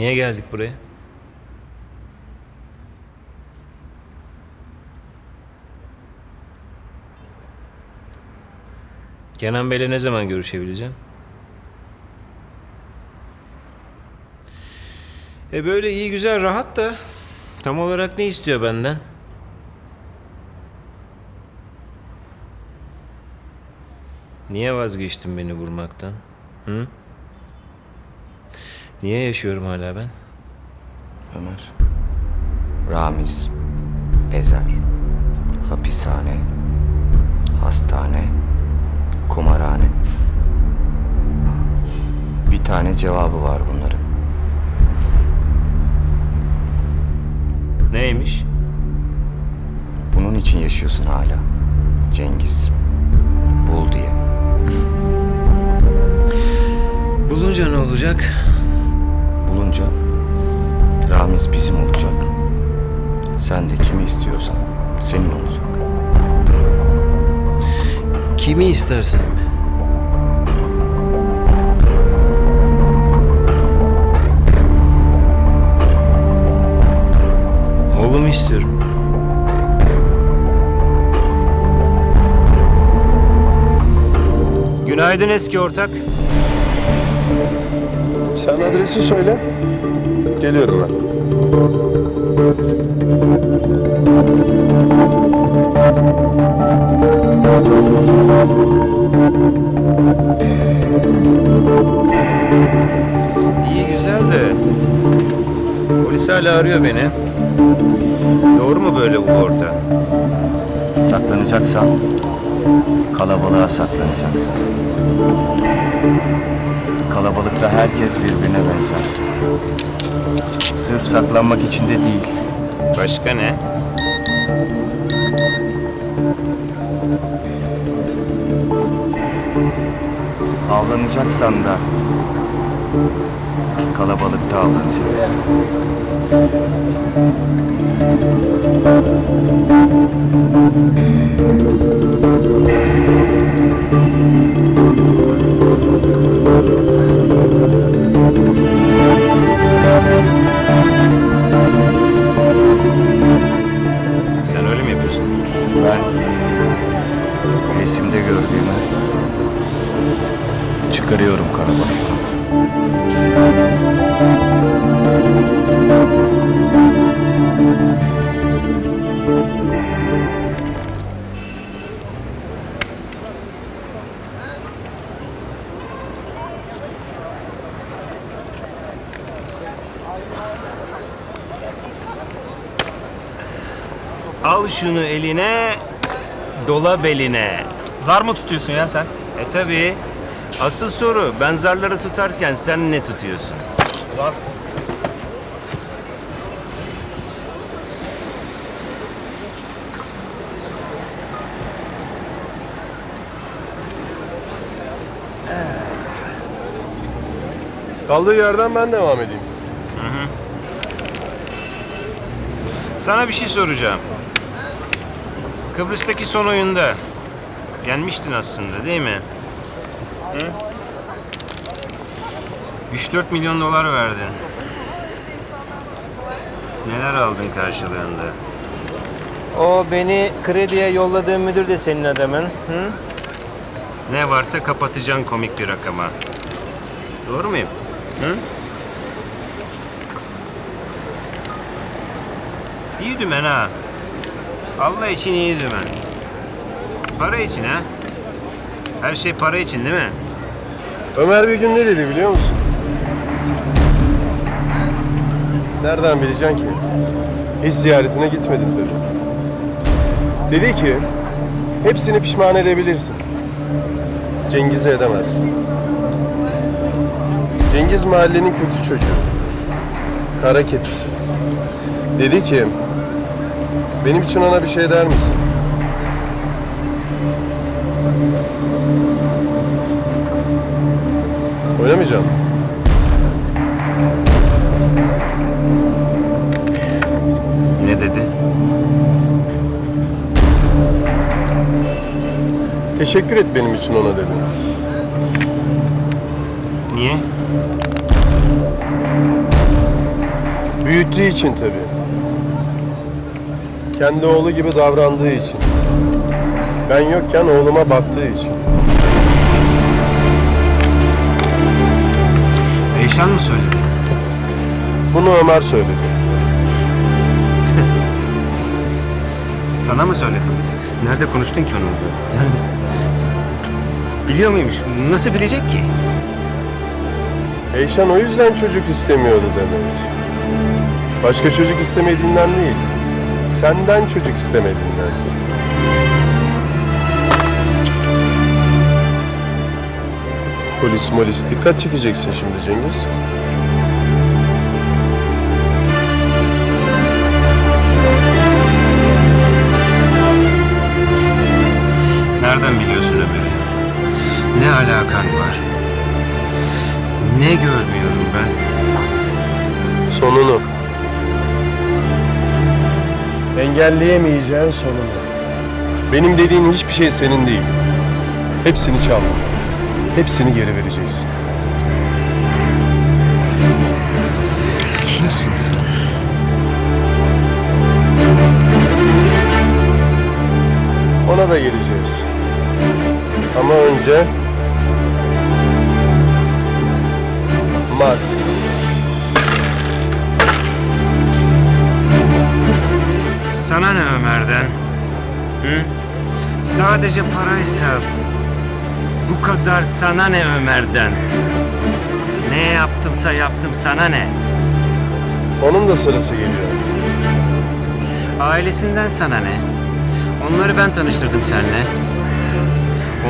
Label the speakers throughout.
Speaker 1: Niye geldik buraya? Kenan Bey'le ne zaman görüşebileceğim? E böyle iyi güzel rahat da tam olarak ne istiyor benden? Niye vazgeçtin beni vurmaktan? Hı? Niye yaşıyorum hala ben?
Speaker 2: Ömer. Ramiz. Ezel. Hapishane. Hastane. Kumarhane. Bir tane cevabı var bunların.
Speaker 1: Neymiş?
Speaker 2: Bunun için yaşıyorsun hala. Cengiz. Bul diye.
Speaker 1: Bulunca ne olacak?
Speaker 2: Ramiz bizim olacak. Sen de kimi istiyorsan senin olacak.
Speaker 1: Kimi istersen mi? Oğlumu istiyorum. Günaydın eski ortak.
Speaker 3: Sen adresi söyle. Geliyorum ben.
Speaker 1: İyi güzel de polis hala arıyor beni. Doğru mu böyle ulu orta?
Speaker 2: Saklanacaksan kalabalığa saklanacaksın. Kalabalıkta herkes birbirine benzer. Sırf saklanmak için de değil.
Speaker 1: Başka ne?
Speaker 2: Avlanacaksan da kalabalıkta avlanacaksın.
Speaker 1: Sen
Speaker 2: gördüğümü çıkarıyorum kalabalıktan.
Speaker 1: Al şunu eline, dola beline.
Speaker 4: Zar mı tutuyorsun ya sen?
Speaker 1: E tabi. Asıl soru ben zarları tutarken sen ne tutuyorsun?
Speaker 4: Zar.
Speaker 3: Kaldığı yerden ben devam edeyim.
Speaker 1: Sana bir şey soracağım. Kıbrıs'taki son oyunda gelmiştin aslında değil mi? Hı? 3-4 milyon dolar verdin. Neler aldın karşılığında? O beni krediye yolladığın müdür de senin adamın. Hı? Ne varsa kapatacaksın komik bir rakama. Doğru muyum? Hı? İyi dümen ha. Allah için iyi dümen. Para için ha. Her şey para için değil mi?
Speaker 3: Ömer bir gün ne dedi biliyor musun? Nereden bileceksin ki? Hiç ziyaretine gitmedin tabii. Dedi ki, hepsini pişman edebilirsin. Cengiz'i edemezsin. Cengiz mahallenin kötü çocuğu. Kara kedisi. Dedi ki, benim için ona bir şey der misin? Oynamayacağım.
Speaker 1: Ne dedi?
Speaker 3: Teşekkür et benim için ona dedi.
Speaker 1: Niye?
Speaker 3: Büyüttüğü için tabii. Kendi oğlu gibi davrandığı için. Ben yokken oğluma baktığı için.
Speaker 1: Eyşan mı söyledi?
Speaker 3: Bunu Ömer söyledi.
Speaker 1: Sana mı söyledi? Nerede konuştun ki onunla? Yani biliyor muymuş? Nasıl bilecek ki?
Speaker 3: Eyşan o yüzden çocuk istemiyordu demek. Başka çocuk istemediğinden değil. Senden çocuk istemediğinden. Polis molis dikkat çekeceksin şimdi Cengiz.
Speaker 1: Nereden biliyorsun Ömer'i? Ne alakan var? Ne görmüyorum ben?
Speaker 3: Sonunu. Engelleyemeyeceğin sonunu. Benim dediğin hiçbir şey senin değil. Hepsini çaldın. Hepsini geri vereceksin.
Speaker 1: Kimsin sen?
Speaker 3: Ona da geleceğiz. Ama önce... Mars.
Speaker 1: Sana ne Ömer'den? Hı? Sadece paraysa bu kadar sana ne Ömer'den? Ne yaptımsa yaptım sana ne?
Speaker 3: Onun da sırası geliyor.
Speaker 1: Ailesinden sana ne? Onları ben tanıştırdım seninle.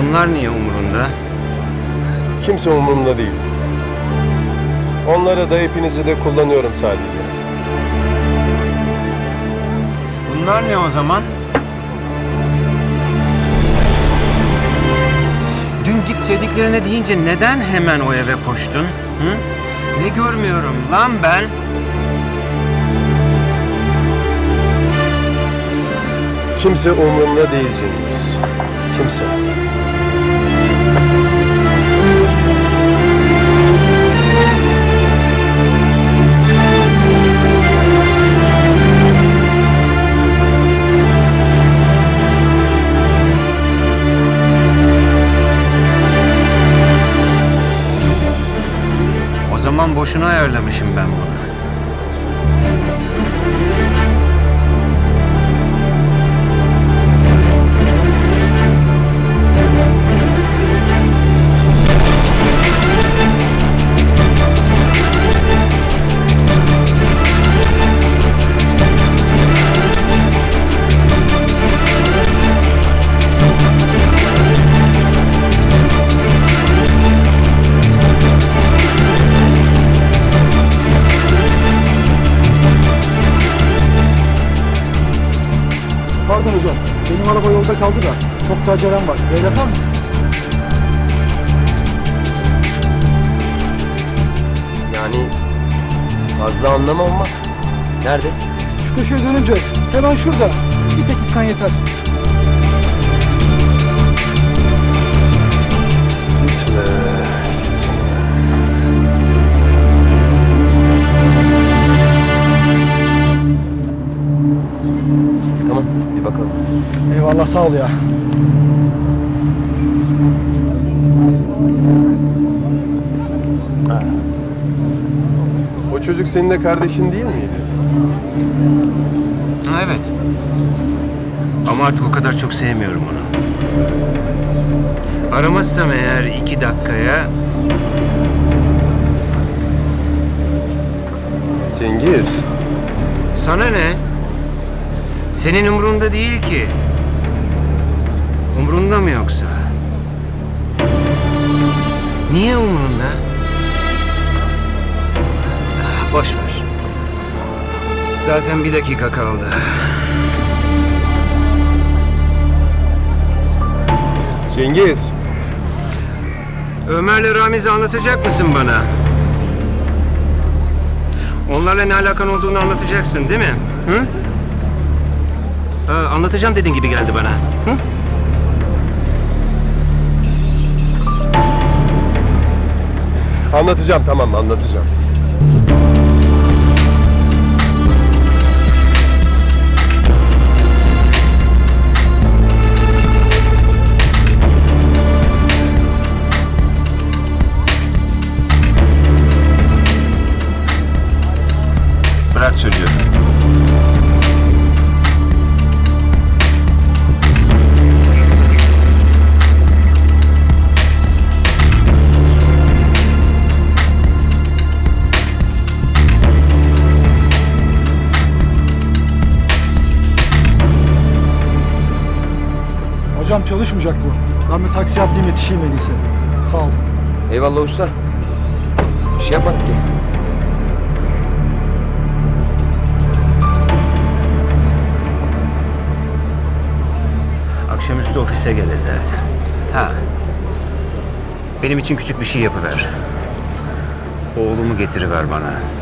Speaker 1: Onlar niye umurunda?
Speaker 3: Kimse umurumda değil. Onları da hepinizi de kullanıyorum sadece.
Speaker 1: Bunlar ne o zaman? Git sevdiklerine deyince neden hemen o eve koştun? Hı? Ne görmüyorum lan ben?
Speaker 3: Kimse umurumda değil Cengiz. Kimse.
Speaker 1: O zaman boşuna ayarlamışım ben bunu.
Speaker 5: Çok da acelem var. El atar mısın?
Speaker 2: Yani fazla anlamam ama nerede?
Speaker 5: Şu köşeye dönünce hemen şurada. Bir tek insan yeter.
Speaker 3: Gitme, gitme.
Speaker 2: Tamam bir bakalım.
Speaker 5: Eyvallah sağ ol ya.
Speaker 3: Çocuk senin de kardeşin değil miydi?
Speaker 1: Ha, evet. Ama artık o kadar çok sevmiyorum onu. Aramazsam eğer iki dakikaya
Speaker 3: Cengiz.
Speaker 1: sana ne? Senin umrunda değil ki. Umrunda mı yoksa? Niye umrunda? Boş ver. Zaten bir dakika kaldı.
Speaker 3: Cengiz.
Speaker 1: Ömer'le Ramiz'i anlatacak mısın bana? Onlarla ne alakan olduğunu anlatacaksın değil mi? Hı? Ha, anlatacağım dediğin gibi geldi bana. Hı?
Speaker 3: Anlatacağım tamam anlatacağım.
Speaker 5: Hocam çalışmayacak bu. Ben bir taksi atlayayım yetişeyim en iyisi. Sağ ol.
Speaker 2: Eyvallah usta. Bir şey yapmadık ki.
Speaker 1: Akşamüstü ofise gel Ezel. Ha. Benim için küçük bir şey yapıver. Oğlumu getiriver bana.